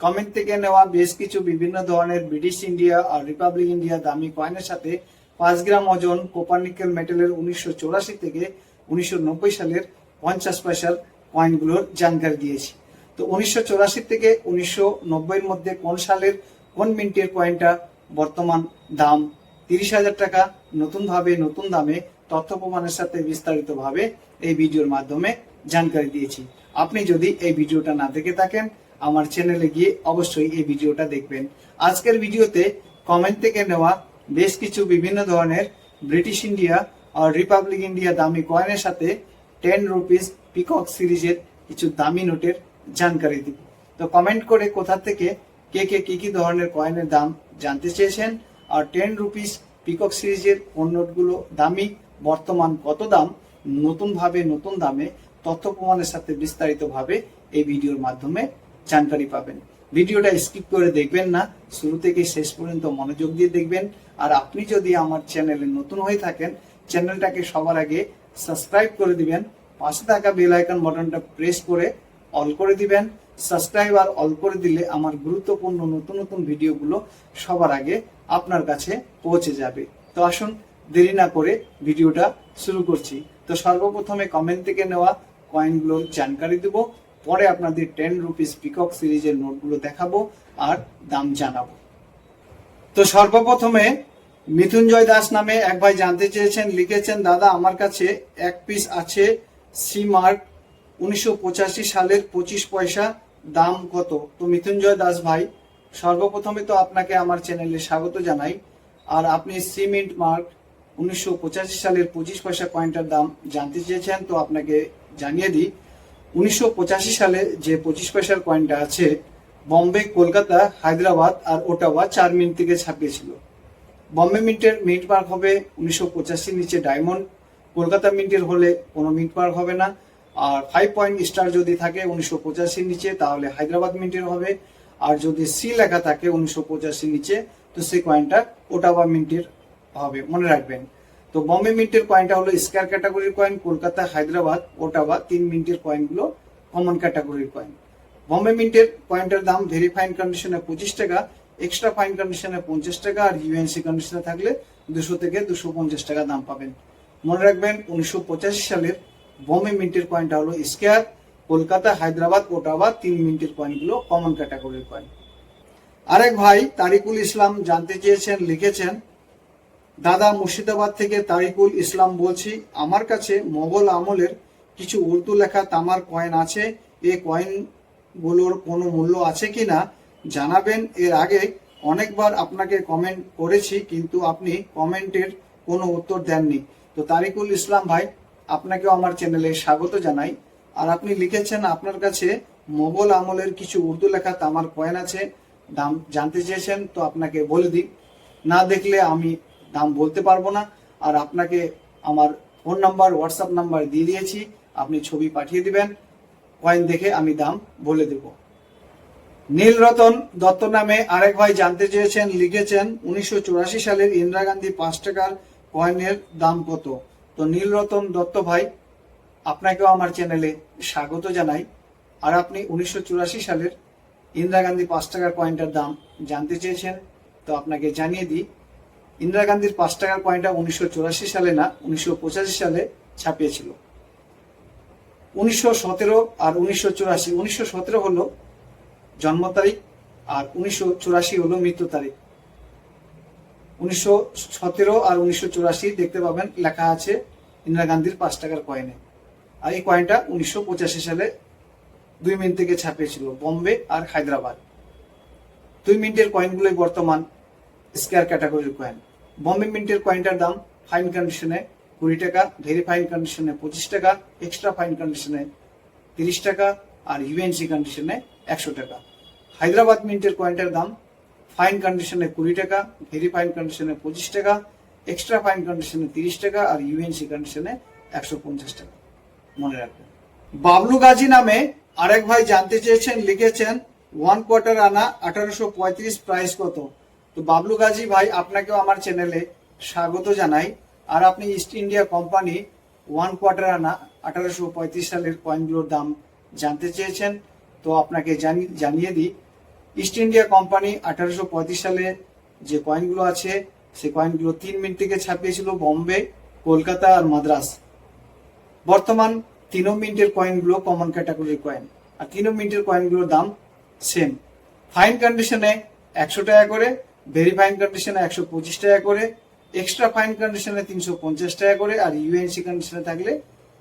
Comment থেকে নেওয়া বেশ কিছু বিভিন্ন ধরনের ব্রিটিশ ইন্ডিয়া আর রিপাবলিক ইন্ডিয়া দামি কয়েনের সাথে পাঁচ গ্রাম ওজন কোপারনিকেল মেটেলের উনিশশো থেকে উনিশশো নব্বই সালের পঞ্চাশ পয়সার কয়েনগুলোর জানকারি দিয়েছি। তো উনিশশো থেকে উনিশশো নব্বইয়ের মধ্যে কোন সালের কোন মিন্টের কয়েনটা বর্তমান দাম? তিরিশ হাজার টাকা নতুনভাবে নতুন দামে তথ্য প্রমাণের সাথে বিস্তারিতভাবে এই ভিডিওর মাধ্যমে জানকারি দিয়েছি। আপনি যদি এই ভিডিওটা না দেখে থাকেন আমার চ্যানেলে গিয়ে অবশ্যই এই ভিডিওটা দেখবেন। আজকের ভিডিওতে কমেন্ট থেকে নেওয়া বেশ কিছু বিভিন্ন ধরনের ব্রিটিশ ইন্ডিয়া আর রিপাবলিক ইন্ডিয়া দামি কয়েনের সাথে টেন রুপিস পিকক সিরিজের কিছু দামি নোটের জানকারি দিব। তো কমেন্ট করে কোথা থেকে কে কে কী কী ধরনের কয়েনের দাম জানতে চেয়েছেন আর টেন রুপিস পিকক সিরিজের কোন নোটগুলো দামি, বর্তমান কত দাম, নতুনভাবে নতুন দামে তথ্য প্রমাণের সাথে বিস্তারিতভাবে এই ভিডিওর মাধ্যমে জানকারি পাবেন। ভিডিওটা স্কিপ করে দেখবেন না, শুরু থেকে শেষ পর্যন্ত মনোযোগ দিয়ে দেখবেন। আর আপনি যদি আমার চ্যানেলে নতুন হয়ে থাকেন চ্যানেলটাকে সবার আগে সাবস্ক্রাইব করে দিবেন, পাশে থাকা বেল আইকন বাটনটা প্রেস করে অল করে দিবেন। সাবস্ক্রাইব আর অল করে দিলে আমার গুরুত্বপূর্ণ নতুন নতুন ভিডিওগুলো সবার আগে আপনার কাছে পৌঁছে যাবে। তো আসুন, দেরি না করে ভিডিওটা শুরু করছি। তো সর্বপ্রথমে কমেন্ট থেকে নেওয়া কয়েনগুলোর জানকারি দেব। পরে আপনাদের টেন রুপিস পিকক সিরিজের নোটগুলো দেখাবো আর দাম জানাব। তো সর্বপ্রথমে মিথুনজয় দাস নামে এক ভাই জানতে চেয়েছেন, লিখেছেন, দাদা, আমার কাছে এক পিস আছে সি মার্ক উনিশশো পঁচাশি সালের পঁচিশ পয়সা, দাম কত? তো মৃত্যুঞ্জয় দাস ভাই, সর্বপ্রথমে তো আপনাকে আমার চ্যানেলে স্বাগত জানাই, আর আপনি সি মিন্ট মার্ক উনিশশো পঁচাশি সালের পঁচিশ পয়সা কয়েনটার দাম জানতে চেয়েছেন, তো আপনাকে জানিয়ে দিই উনিশশো পঁচাশি সালে যে পঁচিশ পয়সার কয়েনটা আছে বম্বে কলকাতা হায়দ্রাবাদ আর ওটাওয়া চার মিনিট থেকে ছাপিয়েছিল বম্বে মিন্টের মিন্ট মার্ক হবে উনিশশো পঁচাশির নিচে ডায়মন্ড কলকাতা মিন্টের হলে কোনো মিন্ট মার্ক হবে না। আর ফাইভ পয়েন্ট স্টার যদি থাকে উনিশশো পঁচাশির নিচে, তাহলে হায়দ্রাবাদ মিন্টের হবে। আর যদি সি লেখা থাকে উনিশশো পঁচাশির নিচে, তো সেই কয়েনটা ওটাওয়া মিন্টের হবে। মনে রাখবেন তো বম্বে মিন্টের কয়েনটা হলো স্কয়ার ক্যাটাগরির কয়েন কলকাতা, হায়দ্রাবাদ ওটাওয়া তিন মিন্টের কয়েনগুলো কমন ক্যাটাগরির কয়েন বম্বে মিন্টের কয়েনটার দাম ভেরি ফাইন কন্ডিশনে পঁচিশ টাকা এক্সট্রা ফাইন কন্ডিশনে পঞ্চাশ টাকা, আর ইউএনসি কন্ডিশনে থাকলে দুশো থেকে দুশো পঞ্চাশ টাকা দাম পাবেন। মনে রাখবেন, উনিশশো পঁচাশি সালের বম্বে মিন্টের কয়েনটা হলো স্কয়ার কলকাতা, হায়দ্রাবাদ ওটাবা তিন মিন্টের কয়েনগুলো কমন ক্যাটাগরির কয়েন আরেক ভাই, তারিকুল ইসলাম জানতে চেয়েছেন, লিখেছেন দাদা মুর্শিদাবাদ থেকে তারিকুল ইসলাম বলছি, আমার কাছে মোগল আমলের কিছু উর্দু লেখা তামার কয়েন আছে এই কয়েনগুলোর কোনো মূল্য আছে কি না জানাবেন। এর আগে অনেকবার আপনাকে কমেন্ট করেছি, কিন্তু আপনি কমেন্টের কোনো উত্তর দেননি। তো তারিকুল ইসলাম ভাই, আপনাকেও আমার চ্যানেলে স্বাগত জানাই। আর আপনি লিখেছেন, আপনার কাছে মোগল আমলের কিছু উর্দু লেখা তামার কয়েন আছে, দাম জানতে চেয়েছেন, তো আপনাকে বলে দিই। না দেখলে আমি দাম বলতে পারব না। আর আপনাকে আমার ফোন নাম্বার হোয়াটসঅ্যাপ নাম্বার দিয়ে দিয়েছি। আপনি ছবি পাঠিয়ে দিবেন। কয়েন দেখে আমি দাম বলে দেব। নীলরতন দত্ত নামে আরেক ভাই জানতে চেয়েছেন, লিখেছেন, উনিশশো চুরাশি সালের ইন্দিরা গান্ধী পাঁচ টাকার কয়েনের দাম কত? তো নীলরতন দত্ত ভাই, আপনাকেও আমার চ্যানেলে স্বাগত জানাই। আর আপনি উনিশশো চুরাশি সালের ইন্দিরা গান্ধী পাঁচ টাকার কয়েনটার দাম জানতে চেয়েছেন, তো আপনাকে জানিয়ে দিই ইন্দিরা গান্ধীর পাঁচ টাকার কয়েনটা উনিশশো সালে না, উনিশশো পঁচাশি সালে ছাপিয়েছিল। উনিশশো সতেরো আর উনিশশো চুরাশি, উনিশশো হলো জন্ম তারিখ আর উনিশশো চুরাশি হলো মৃত্যু তারিখ। উনিশশো সতেরো আর উনিশশো চুরাশি দেখতে পাবেন লেখা আছে ইন্দিরা গান্ধীর পাঁচ টাকার কয়েনে আর এই কয়েনটা উনিশশো পঁচাশি সালে দুই মিনিট থেকে ছাপিয়েছিল, বোম্বে আর হায়দ্রাবাদ। দুই মিনিটের কয়েনগুলোই বর্তমান। স্কয়ার ক্যাটাগরির কয়েন বম্বে মিন্টের কয়েনটার দাম ফাইন কন্ডিশনে কুড়ি টাকা ভেরি ফাইন কন্ডিশনে পঁচিশ টাকা এক্সট্রা ফাইন কন্ডিশনে তিরিশ টাকা, আর ইউএনসি কন্ডিশনে একশো টাকা। হায়দ্রাবাদ মিন্টের কয়েনটার দাম ফাইন কন্ডিশনে কুড়ি টাকা ভেরি ফাইন কন্ডিশনে পঁচিশ টাকা এক্সট্রা ফাইন কন্ডিশনে তিরিশ টাকা, আর ইউএনসি কন্ডিশনে একশো পঞ্চাশ টাকা। মনে রাখবেন। বাবলু গাজী নামে আরেক ভাই জানতে চেয়েছেন, লিখেছেন ওয়ান কোয়ার্টার আনা আঠারোশো পঁয়ত্রিশ প্রাইস কত? তো বাবলু গাজী ভাই, আপনাকেও আমার চ্যানেলে স্বাগত জানাই। আর আপনি East India company one quarter আনা আঠারোশো পঁয়ত্রিশ সালের কয়েনগুলোর দাম জানতে চেয়েছেন। তো আপনাকে জানি- জানিয়ে দিই ইস্ট ইন্ডিয়া কোম্পানি আঠারোশো পঁয়ত্রিশ সালে যে কয়েনগুলো আছে, সেই কয়েনগুলো তিন মিনিট থেকে ছাপিয়েছিল বম্বে, কলকাতা আর মাদ্রাস। বর্তমান তিনো মিনিটের কয়েনগুলো কমন ক্যাটাগরির কয়েন আর তিনো মিনিটের কয়েনগুলোর দাম সেম ফাইন কন্ডিশনে একশো টাকা করে ভেরি ফাইন কন্ডিশনে একশো পঁচিশ টাকা করে এক্সট্রা ফাইন কন্ডিশনে তিনশো পঞ্চাশ টাকা করে আর ইউএনসি কন্ডিশনে থাকলে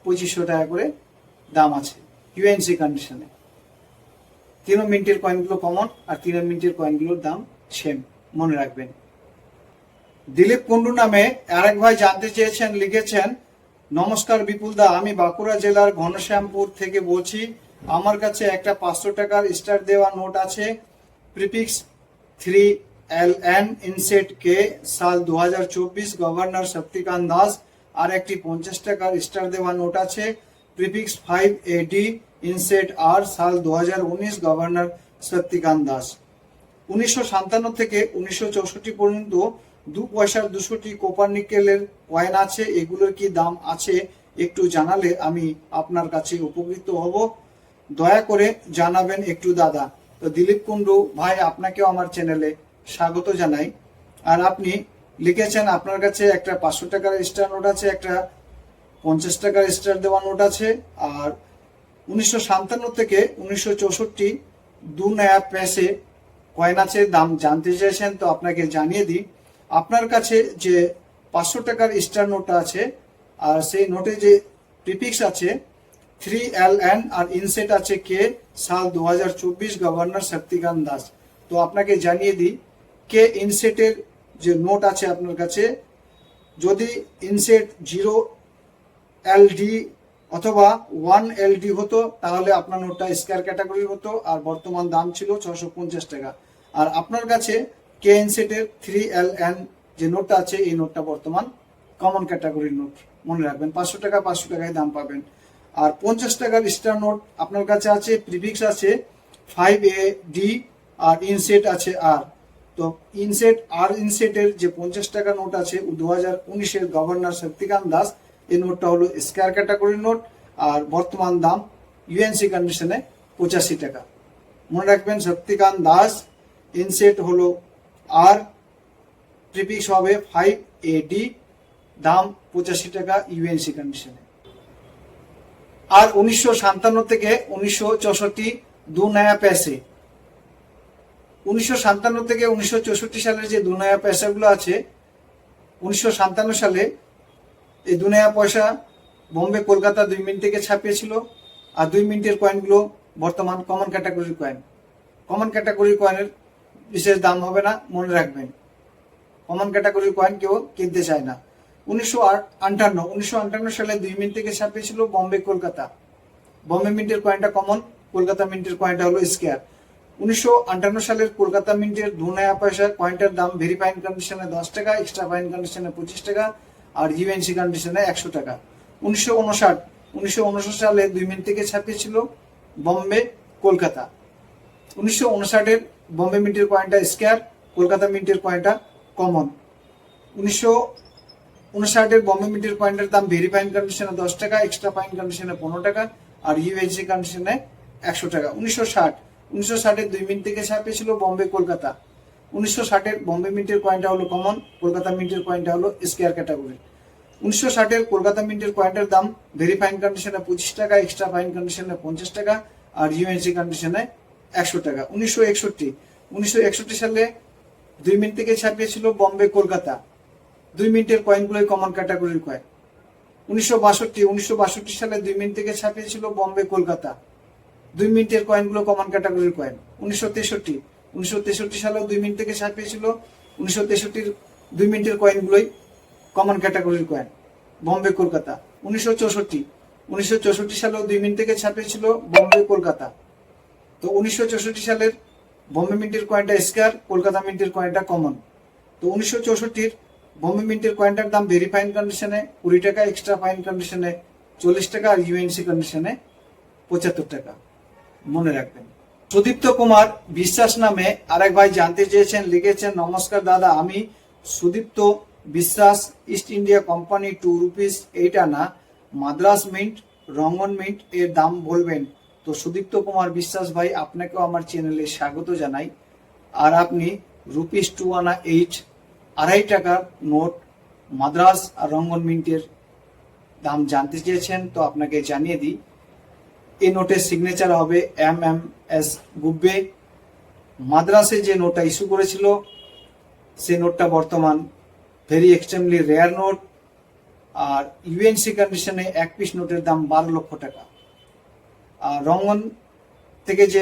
পঁচিশশো টাকা করে দাম আছে ইউএনসি কন্ডিশনে তিনো মিনিটের কয়েনগুলো কমন আর তিনো মিনিটের কয়েনগুলোর দাম সেম মনে রাখবেন। দিলীপ কুন্ডু নামে আরেক ভাই জানতে চেয়েছেন, লিখেছেন, নমস্কার বিপুল দা, আমি বাঁকুড়া জেলার ঘনশ্যামপুর থেকে বলছি, আমার কাছে একটা পাঁচশো টাকার স্টার দেওয়া নোট আছে prefix three L N inset K সাল দু গভর্নর শক্তিকান্ত দাস আর একটি পঞ্চাশ টাকার স্টার দেওয়া নোট আছে। প্রিপিক্স ফাইভ এডি ইনসেট আর সাল দু গভর্নর শক্তিকান্ত দাস। উনিশশো সাতান্ন থেকে উনিশশো চৌষট্টি পর্যন্ত দু পয়সার দুশোটি কোপার নিকেলের কয়েন আছে। এগুলোর কি দাম আছে একটু জানালে আমি আপনার কাছে উপকৃত হব। দয়া করে জানাবেন একটু দাদা। তো দিলীপ কুন্ডু ভাই, আপনাকেও আমার চ্যানেলে স্বাগত জানাই। আর আপনি লিখেছেন আপনার কাছে একটা পাঁচশো টাকার স্টার নোট আছে, একটা পঞ্চাশ টাকার স্টার দেওয়া নোট আছে, আর উনিশশো সাতান্ন থেকে উনিশশো চৌষট্টি দু নয়া পেসে কয়েন আছে, দাম জানতে চাইছেন তো আপনাকে জানিয়ে দিই। আপনার কাছে যে পাঁচশো টাকার স্টার নোটটা আছে, আর সেই নোটে যে প্রিপিক্স আছে থ্রি এল এন আর ইনসেট আছে কে সাল দু হাজার চব্বিশ গভর্নর শক্তিকান্ত দাস তো আপনাকে জানিয়ে দিই কে ইনসেটের যে নোট আছে আপনার কাছে, যদি ইনসেট জিরো এলডি অথবা ওয়ান এলডি হতো, তাহলে আপনার নোটটা স্কোয়ার ক্যাটাগরি হতো আর বর্তমান দাম ছিল ছশো পঞ্চাশ টাকা। আর আপনার কাছে কে এনসেটের থ্রি এল এন যে নোটটা আছে, এই নোটটা বর্তমান কমন ক্যাটাগরির নোট। মনে রাখবেন, পাঁচশো টাকা, পাঁচশো টাকায় দাম পাবেন। আর পঞ্চাশ টাকার স্টার নোট আপনার কাছে আছে, প্রিফিক্স আছে, ফাইভ এ ডি আর ইনসেট আছে আর। তো ইনসেট আর ইনসেটের যে পঞ্চাশ টাকা নোট আছে দু হাজার উনিশের গভর্নর শক্তিকান্ত দাস, এই নোটটা হলো স্কোয়ার ক্যাটাগরির নোট, আর বর্তমান দাম ইউএনসি কন্ডিশনে পঁচাশি টাকা। মনে রাখবেন, শক্তিকান্ত দাস, ইনসেট হলো আর প্রিপিক্স হবে ফাইভ এ ডি দাম পঁচাশি টাকা ইউএনসি কন্ডিশনে আর উনিশশো সাতান্ন থেকে উনিশশো চৌষট্টি দু নয়া পেসে উনিশশো সাতান্ন থেকে উনিশশো চৌষট্টি সালের যে দু নয়া পয়সাগুলো আছে, উনিশশো সাতান্ন সালে এই দুনায়া পয়সা বোম্বে, কলকাতা দুই মিনিট থেকে ছাপিয়েছিল আর দুই মিনিটের কয়েনগুলো বর্তমান কমন ক্যাটাগরির কয়েন কমন ক্যাটাগরির কয়েনের বিশেষ দাম হবে না, মনে রাখবেন। কমন ক্যাটাগরির কয়েন কেউ কিনতে চায় না। উনিশশো আটান্ন উনিশশো আটান্ন সালে দুই মিনিট থেকে ছাপিয়েছিল বম্বে, কলকাতা। বম্বে মিন্টের কয়েনটা কমন কলকাতা মিন্টের কয়েনটা হলো স্কেয়ার উনিশশো আটান্ন সালের কলকাতা মিন্টের দু নয়া পয়সা কয়েনটার দাম ভেরি ফাইন কন্ডিশনে দশ টাকা এক্সট্রা ফাইন কন্ডিশনে পঁচিশ টাকা, আর ইউএনসি কন্ডিশনে একশো টাকা। উনিশশো উনষাট সালে দুই মিনিট থেকে ছাপিয়েছিল বম্বে, কলকাতা। উনিশশো উনষাটের বম্বে মিন্টের কয়েনটা স্কেয়ার কলকাতা মিন্টের কয়েনটা কমন উনিশশো উনষাটের বম্বে মিন্টের কয়েনটার দাম ভেরি ফাইন কন্ডিশনে দশ টাকা এক্সট্রা ফাইন কন্ডিশনে পনেরো টাকা, আর ইউএনসি কন্ডিশনে একশো টাকা। উনিশশো ষাট উনিশশো ষাটের দুই মিনিট থেকে ছাপিয়েছিল বম্বে, কলকাতা। উনিশশো ষাটের বম্বে মিন্টের কয়েনটা হলো কমন কলকাতা মিন্টের কয়েনটা হলো স্কেয়ার ক্যাটাগরি উনিশশো ষাটের কলকাতা মিন্টের কয়েনটার দাম ভেরি ফাইন কন্ডিশনে পঁচিশ টাকা এক্সট্রা ফাইন কন্ডিশনে পঞ্চাশ টাকা, আর ইউএনসি কন্ডিশনে একশো টাকা। উনিশশো একষট্টি উনিশশো একষট্টি সালে দুই মিনিট থেকে ছাপিয়েছিল বম্বে, কলকাতা। দুই মিনিটের কয়েনগুলোই কমন ক্যাটাগরির কয়েন উনিশশো বাষট্টি উনিশশো বাষট্টি সালে দুই মিনিট থেকে ছাপিয়েছিল বম্বে, কলকাতা। দুই মিনিটের কয়েনগুলো কমন ক্যাটাগরির কয়েন উনিশশো তেষট্টি। উনিশশো তেষট্টি সালেও দুই মিনিট থেকে ছাপিয়েছিল উনিশশো তেষট্টির দুই মিনিটের কয়েনগুলোই কমন ক্যাটাগরির কয়েন বম্বে, কলকাতা। উনিশশো চৌষট্টি। উনিশশো চৌষট্টি সালেও দুই মিনিট থেকে ছাপিয়েছিল বম্বে, কলকাতা। তো উনিশশো চৌষট্টি সালের বোম্বে মিন্টের কয়েনটা স্কোয়ার কলকাতা মিন্টের কয়েনটা কমন তো উনিশশো চৌষট্টির বোম্বে মিন্টের কয়েনটার দাম ভেরি ফাইন কন্ডিশনে কুড়ি টাকা এক্সট্রা ফাইন কন্ডিশনে চল্লিশ টাকা আর ইউএনসি কন্ডিশনে পঁচাত্তর টাকা। মনে রাখবেন। সুদীপ্ত কুমার বিশ্বাস নামে আরেক ভাই জানতে চেয়েছেন, লিখেছেন, নমস্কার দাদা, আমি Sudipta Biswas East India company two rupees eight আনা, মাদ্রাস মিন্ট রঙ্গন মিন্ট এর দাম বলবেন। তো সুদীপ্ত কুমার বিশ্বাস ভাই, আপনাকেও আমার চ্যানেলে স্বাগত জানাই। আর আপনি রুপিস টু আনা এইট আড়াই টাকার নোট, মাদ্রাস আর রঙ্গন মিন্টের দাম জানতে চেয়েছেন, তো আপনাকে জানিয়ে দিই এই নোটের সিগনেচার হবে এম এম এস গুব্বে মাদ্রাসে যে নোটটা ইস্যু করেছিল সেই নোটটা বর্তমান ভেরি এক্সট্রিমলি রেয়ার নোট। আর ইউএনসি কন্ডিশনে এক পিস নোটের দাম বারো লক্ষ টাকা। আর রঙ্গন থেকে যে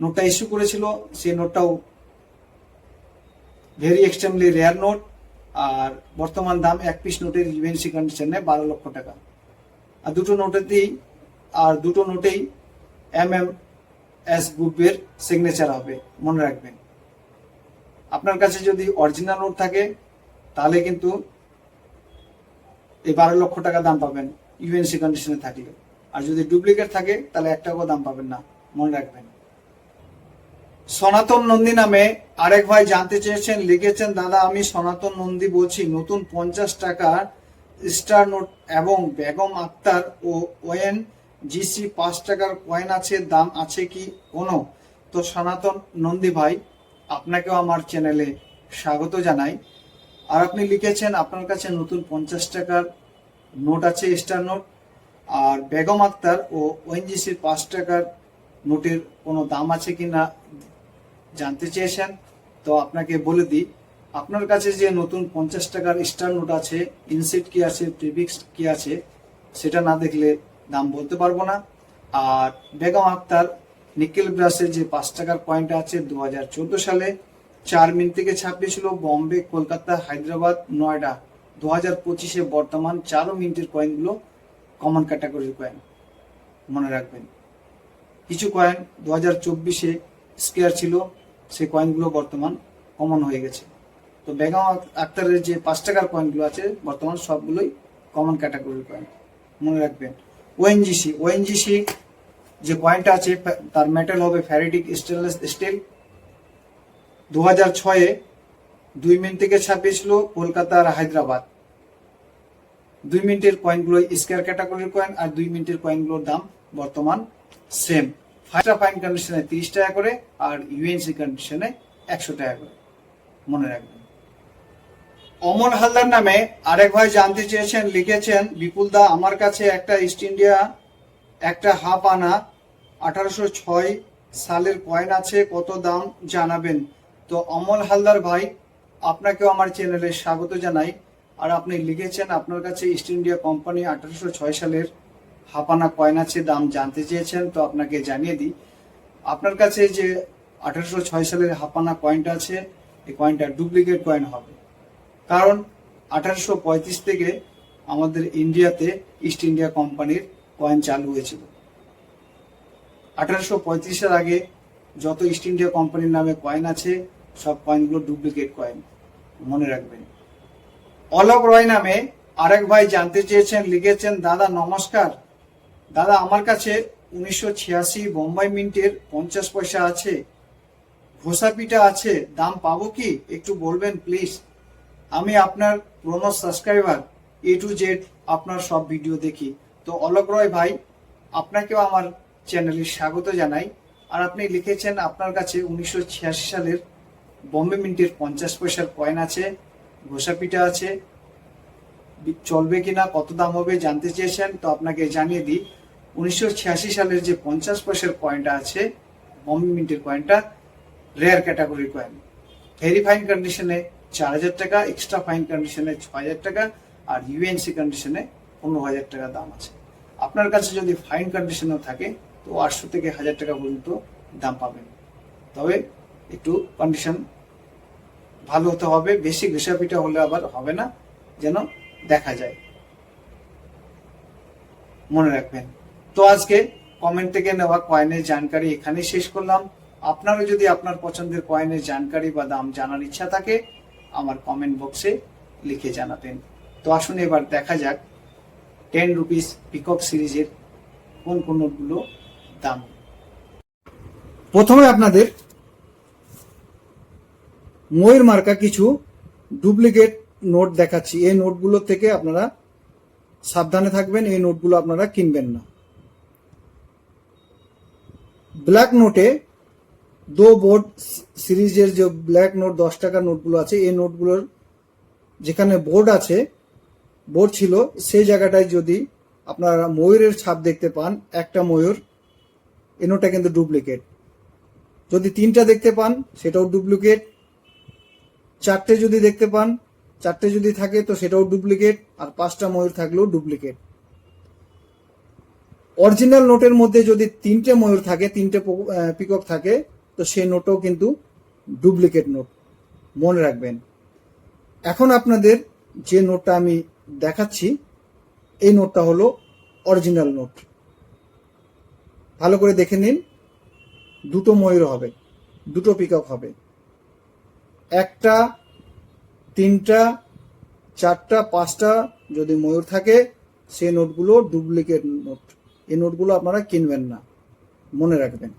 নোটটা ইস্যু করেছিল সেই নোটটাও ভেরি এক্সট্রিমলি রেয়ার নোট। আর বর্তমান দাম এক পিস নোটের ইউএনসি কন্ডিশনে বারো লক্ষ টাকা। আর দুটো নোটেতেই আর দুটো নোটেই এম এম এস গ্রুপের সিগনেচার হবে, মনে রাখবেন। আপনার কাছে যদি অরিজিনাল নোট থাকে, তাহলে কিন্তু এই বারো লক্ষ টাকা দাম পাবেন ইউএনসি কন্ডিশনে থাকলে। আর যদি ডুপ্লিকেট থাকে, তাহলে এক টাকাও দাম পাবেন না, মনে রাখবেন। সনাতন নন্দী নামে আরেক ভাই জানতে চেয়েছেন, লিখেছেন, দাদা, আমি সনাতন নন্দী বলছি, নতুন পঞ্চাশ টাকা স্টার নোট এবং বেগম আক্তার ও ওয়েন জিসি, পাঁচ টাকার কয়েন আছে, দাম আছে কি কোনো? তো সনাতন নন্দী ভাই, আপনাকেও আমার চ্যানেলে স্বাগত জানাই। আর আপনি লিখেছেন, আপনার কাছে নতুন পঞ্চাশ টাকার নোট আছে স্টার নোট আর বেগম আক্তার ও ওএনজিসির পাঁচ টাকার নোটের কোনো দাম আছে কি না জানতে চেয়েছেন? তো আপনাকে বলে দিই, আপনার কাছে যে নতুন পঞ্চাশ টাকার স্টার নোট আছে ইনসেট কি আছে প্রিফিক্স কি আছে, সেটা না দেখলে দাম বলতে পারব না। আর বেগম আক্তার নিকেল ব্রাসের যে পাঁচ টাকার কয়েনটা আছে দু হাজার চোদ্দ সালে, চার মিনিট থেকে ছাপিয়েছিল বম্বে, কলকাতা, হায়দ্রাবাদ, নয়ডা। দু হাজার পঁচিশে বর্তমান চারো মিনিটের কয়েনগুলো কমন ক্যাটাগরির কয়েন মনে রাখবেন। কিছু কয়েন দু হাজার চব্বিশে স্কেয়ার ছিল, সেই কয়েনগুলো বর্তমান কমন হয়ে গেছে। তো বেগম আক্তারের যে পাঁচ টাকার কয়েনগুলো আছে, বর্তমান সবগুলোই কমন ক্যাটাগরির কয়েন মনে রাখবেন। ওএনজিসি ওএনজিসি যে কয়েনটা আছে, তার মেটাল হবে ফ্যারেটিক স্টেনলেস স্টিল দু হাজার ছয়ে দুই মিনিট থেকে ছাপিয়েছিল কলকাতা আর হায়দ্রাবাদ। দুই মিনিটের কয়েনগুলো স্কোয়ার ক্যাটাগরির কয়েন আর দুই মিনিটের কয়েনগুলোর দাম বর্তমান সেম ফাইভটা ফাইন কন্ডিশনে তিরিশ টাকা করে আর ইউএনসি কন্ডিশনে একশো টাকা করে। মনে রাখবেন। অমর হালদার নামে আরেক ভাই জানতে চেয়েছেন, লিখেছেন, বিপুল দা, আমার কাছে একটা ইস্ট ইন্ডিয়া একটা হাফ আনা, আঠারোশো ছয় সালের কয়েন আছে, কত দাম জানাবেন? তো অমল হালদার ভাই, আপনাকেও আমার চ্যানেলে স্বাগত জানাই। আর আপনি লিখেছেন, আপনার কাছে ইস্ট ইন্ডিয়া কোম্পানি আঠারোশো ছয় সালের হাফানা কয়েন আছে, দাম জানতে চেয়েছেন, তো আপনাকে জানিয়ে দিই। আপনার কাছে যে আঠারোশো ছয় সালের হাফানা কয়েনটা আছে, এই কয়েনটা ডুপ্লিকেট কয়েন হবে। কারণ আঠারোশো পঁয়ত্রিশ থেকে আমাদের ইন্ডিয়াতে ইস্ট ইন্ডিয়া কোম্পানির কয়েন চালু হয়েছিল। আঠারোশো পঁয়ত্রিশের আগে যত ইস্ট ইন্ডিয়া কোম্পানির নামে কয়েন আছে, সব কয়েনগুলো ডুপ্লিকেট কয়েন মনে রাখবেন। অলোক রয় নামে আরেক ভাই জানতে চেয়েছেন, লিখেছেন, দাদা, নমস্কার। দাদা, আমার কাছে উনিশশো ছিয়াশি বোম্বাই মিন্টের পঞ্চাশ পয়সা আছে। ঘোষা পিঠা আছে, দাম পাবো কি? একটু বলবেন প্লিজ আমি আপনার পুরনো সাবস্ক্রাইবার এ টু জেড আপনার সব ভিডিও দেখি। তো অলোক রয় ভাই, আপনাকেও আমার চ্যানেলে স্বাগত জানাই। আর আপনি লিখেছেন আপনার কাছে উনিশশো ছিয়াশি সালের বম্বে মিন্টের পঞ্চাশ পয়সার কয়েন আছে ঘোষা পিঠা আছে, চলবে কিনা, কত দাম হবে জানতে চেয়েছেন, তো আপনাকে জানিয়ে দিই, উনিশশো ছিয়াশি সালের যে পঞ্চাশ পয়সার কয়েনটা আছে, বম্বে মিন্টের কয়েনটা রেয়ার ক্যাটাগরির কয়েন ভেরি ফাইন কন্ডিশনে চার হাজার টাকা এক্সট্রা ফাইন কন্ডিশনে ছ হাজার টাকা আর ইউএনসি কন্ডিশনে পনেরো হাজার টাকা দাম আছে। আপনার কাছে যদি ফাইন কন্ডিশনও থাকে, তো আটশো থেকে হাজার টাকা পর্যন্ত দাম পাবেন। তবে একটু কন্ডিশন ভালো হতে হবে, বেশি ঘেসাপিটা হলে আবার হবে না, যেন দেখা যায়। মনে রাখবেন। তো আজকে কমেন্ট থেকে নেওয়া কয়েনের জানকারি এখানেই শেষ করলাম। আপনারও যদি আপনার পছন্দের কয়েনের জানকারি বা দাম জানার ইচ্ছা থাকে আমার কমেন্ট বক্সে লিখে জানাতেন। তো আসুন এবার দেখা যাক টেন রুপিস পিকক সিরিজের কোন কোন নোটগুলো দাম। প্রথমে আপনাদের ময়ূর মার্কা কিছু ডুপ্লিকেট নোট দেখাচ্ছি। এই নোটগুলো থেকে আপনারা সাবধানে থাকবেন, এই নোটগুলো আপনারা কিনবেন না। ব্ল্যাক নোটে দো বোর্ড সিরিজের যে ব্ল্যাক নোট, দশ টাকার নোটগুলো আছে, এই নোটগুলোর যেখানে বোর্ড আছে, বোর্ড ছিল, সেই জায়গাটায় যদি আপনারা ময়ূরের ছাপ দেখতে পান, একটা ময়ূর, এই নোটটা কিন্তু ডুপ্লিকেট। যদি তিনটা দেখতে পান, সেটাও ডুপ্লিকেট। চারটে যদি দেখতে পান, চারটে যদি থাকে, তো সেটাও ডুপ্লিকেট, আর পাঁচটা ময়ূর থাকলেও ডুপ্লিকেট। অরিজিনাল নোটের মধ্যে যদি তিনটে ময়ূর থাকে, তিনটে পিকক থাকে তো সেই নোটও কিন্তু ডুপ্লিকেট নোট মনে রাখবেন। এখন আপনাদের যে নোটটা আমি দেখাচ্ছি, এই নোটটা হলো অরিজিনাল নোট ভালো করে দেখে নিন। দুটো ময়ূর হবে, দুটো পিকক হবে। একটা, তিনটা, চারটা, পাঁচটা যদি ময়ূর থাকে, সেই নোটগুলো ডুপ্লিকেট নোট এই নোটগুলো আপনারা কিনবেন না। মনে রাখবেন।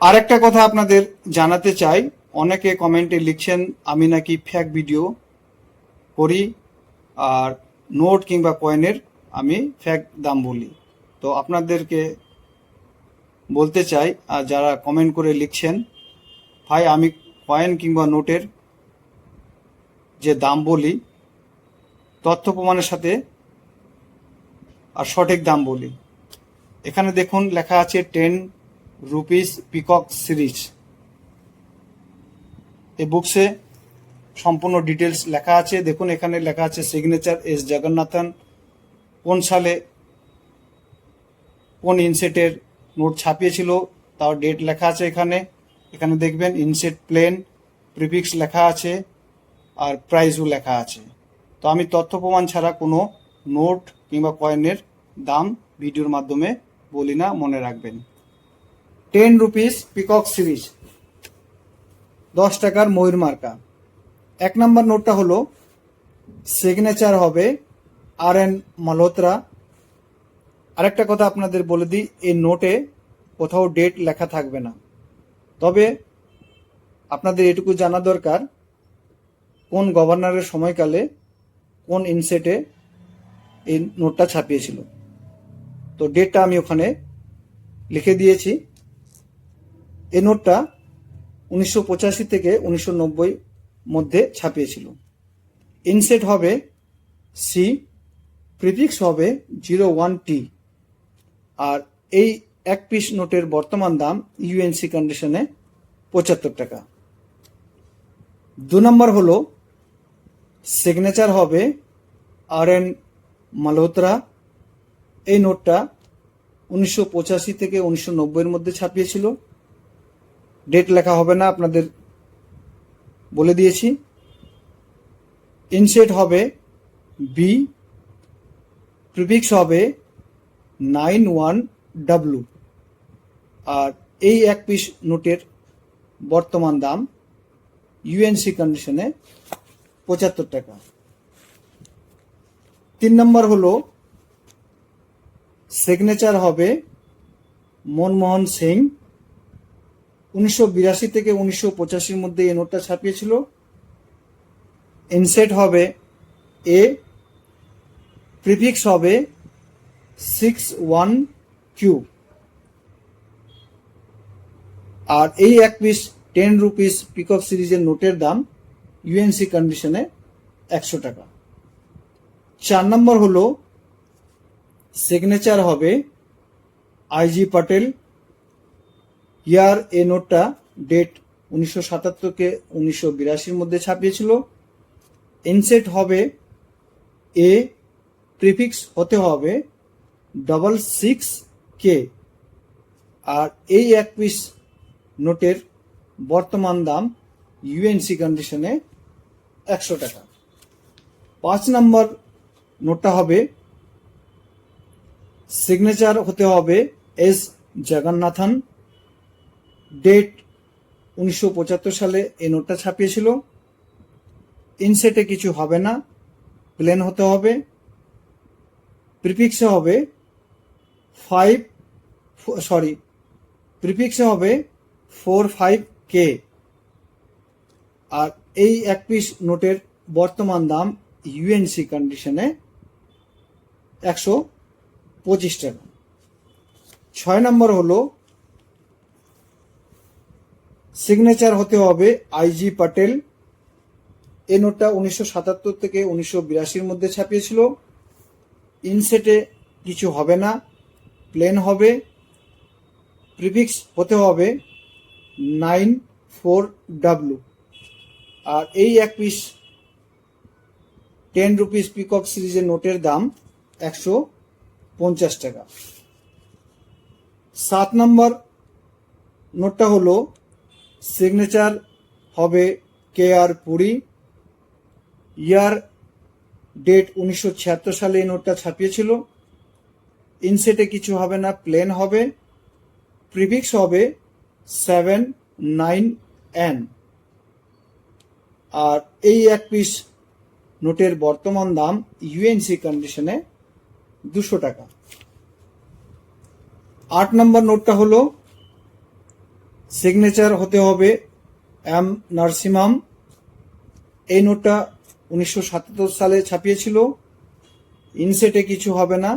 আরেকটা কথা আপনাদের জানাতে চাই। অনেকে কমেন্টে লিখছেন, আমি নাকি ফ্যাক ভিডিও করি আর নোট কিংবা কয়েনের আমি ফ্যাক দাম বলি। তো আপনাদেরকে বলতে চাই, আর যারা কমেন্ট করে লিখছেন, ভাই, আমি কয়েন কিংবা নোটের যে দাম বলি, তথ্য প্রমাণের সাথে আর সঠিক দাম বলি। এখানে দেখুন, লেখা আছে টেন রুপিস পিকক সিরিজ এই বুকসে সম্পূর্ণ ডিটেলস লেখা আছে। দেখুন, এখানে লেখা আছে সিগনেচার এস জগন্নাথন। কোন সালে কোন ইনসেটের নোট ছাপিয়েছিল, তার ডেট লেখা আছে এখানে। এখানে দেখবেন ইনসেট প্লেন প্রিফিক্স লেখা আছে আর প্রাইসও লেখা আছে। তো আমি তথ্য প্রমাণ ছাড়া কোনো নোট কিংবা কয়েনের দাম ভিডিওর মাধ্যমে বলি না, মনে রাখবেন। Ten rupees peacock series. দশ টাকার ময়ূর মার্কা। এক নম্বর নোটটা হলো সিগনেচার হবে আর এন মালহোত্রা। আরেকটা কথা আপনাদের বলে দিই, এই নোটে কোথাও ডেট লেখা থাকবে না। তবে আপনাদের এটুকু জানা দরকার, কোন গভর্নরের সময়কালে কোন ইনসেটে এই নোটটা ছাপিয়েছিল। তো ডেটটা আমি ওখানে লিখে দিয়েছি। এই নোটটা উনিশশো পঁচাশি থেকে উনিশশো নব্বই মধ্যে ছাপিয়েছিল। ইনসেট হবে সি প্রিফিক্স হবে জিরো ওয়ান টি আর এই এক পিস নোটের বর্তমান দাম ইউএনসি কন্ডিশনে পঁচাত্তর টাকা। দু নম্বর হলো সিগনেচার হবে আর এন মালহোত্রা। এই নোটটা উনিশশো পঁচাশি থেকে উনিশশো নব্বইয়ের মধ্যে ছাপিয়েছিল। ডেট লেখা হবে না, আপনাদের বলে দিয়েছি। ইনসেট হবে বি প্রিফিক্স হবে নাইন ওয়ান ডাব্লু আর এই এক পিস নোটের বর্তমান দাম ইউএনসি কন্ডিশনে পঁচাত্তর টাকা। তিন নম্বর হলো সিগনেচার হবে মনমোহন সিং উনিশশো বিরাশি থেকে উনিশশো পঁচাশির মধ্যে এই নোটটা ছাপিয়েছিল। ইনসেট হবে এ প্রিফিক্স হবে সিক্স ওয়ান কিউ আর এই এক পিস টেন রুপিস পিকক সিরিজের নোটের দাম ইউএনসি কন্ডিশনে একশো টাকা। চার নম্বর হলো সিগনেচার হবে আইজি পাটেল ইয়ার এ নোটটা ডেট উনিশশো সাতাত্তরকে উনিশশো বিরাশির মধ্যে ছাপিয়েছিল। ইনসেট হবে এ, প্রিফিক্স হতে হবে ডবল সিক্স কে। আর এই এক পিস নোটের বর্তমান দাম ইউএনসি কন্ডিশনে একশো টাকা। পাঁচ নম্বর নোটটা হবে সিগনেচার হতে হবে এস জগন্নাথন। ডেট উনিশশো পঁচাত্তর সালে এই নোটটা ছাপিয়েছিল। ইনসেটে কিছু হবে না প্লেন হতে হবে। প্রিফিক্সে হবে ফাইভ সরি প্রিফিক্সে হবে ফোর ফাইভ কে আর এই এক পিস নোটের বর্তমান দাম ইউএনসি কন্ডিশনে একশো পঁচিশ টাকা। ছয় নম্বর হলো সিগনেচার হতে হবে আইজি প্যাটেল এ নোটটা উনিশশো সাতাত্তর থেকে উনিশশো বিরাশির মধ্যে ছাপিয়েছিল। ইনসেটে কিছু হবে না। প্লেন হবে। প্রিফিক্স হতে হবে নাইন ফোর ডাব্লু আর এই এক পিস টেন রুপিস পিকক সিরিজের নোটের দাম একশো পঞ্চাশ টাকা। সাত নম্বর নোটটা হলো সিগনেচার হবে কে আর পুরী। ইয়ার ডেট উনিশশো ছিয়াত্তর সালে এই নোটটা ছাপিয়েছিল। ইনসেটে কিছু হবে না, প্লেন হবে। প্রিফিক্স হবে সেভেন নাইন এন। আর এই এক পিস নোটের বর্তমান দাম ইউএনসি কন্ডিশনে দুশো টাকা। আট নম্বর নোটটা হলো সিগনেচার হতে হবে এম নার্সিমাম এই নোটটা উনিশশো সাতাত্তর সালে ছাপিয়েছিল। ইনসেটে কিছু হবে না।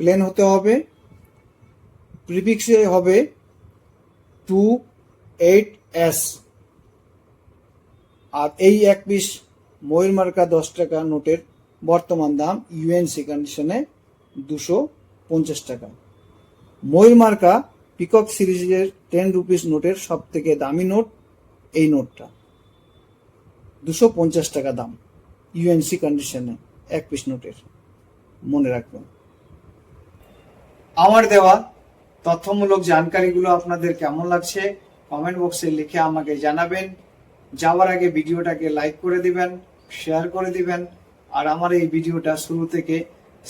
প্লেন হতে হবে। প্রিফিক্সে হবে টু এইট এস আর এই এক পিস ময়ূর মার্কা দশ টাকা নোটের বর্তমান দাম ইউএনসি কন্ডিশনে দুশো পঞ্চাশ টাকা। ময়ূর মার্কা পিকক সিরিজের টেন রুপিস নোটের সব থেকে দামি নোট এই নোটটা। দুশো পঞ্চাশ টাকা দাম ইউএনসি কন্ডিশনে এক পিস নোটের। মনে রাখবেন। আমার দেওয়া তথ্যমূলক জানকারিগুলো আপনাদের কেমন লাগছে কমেন্ট বক্সে লিখে আমাকে জানাবেন। যাওয়ার আগে ভিডিওটাকে লাইক করে দিবেন শেয়ার করে দিবেন। আর আমার এই ভিডিওটা শুরু থেকে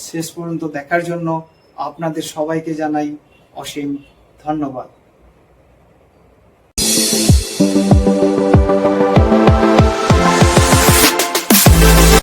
শেষ পর্যন্ত দেখার জন্য আপনাদের সবাইকে জানাই অসীম ধন্যবাদ।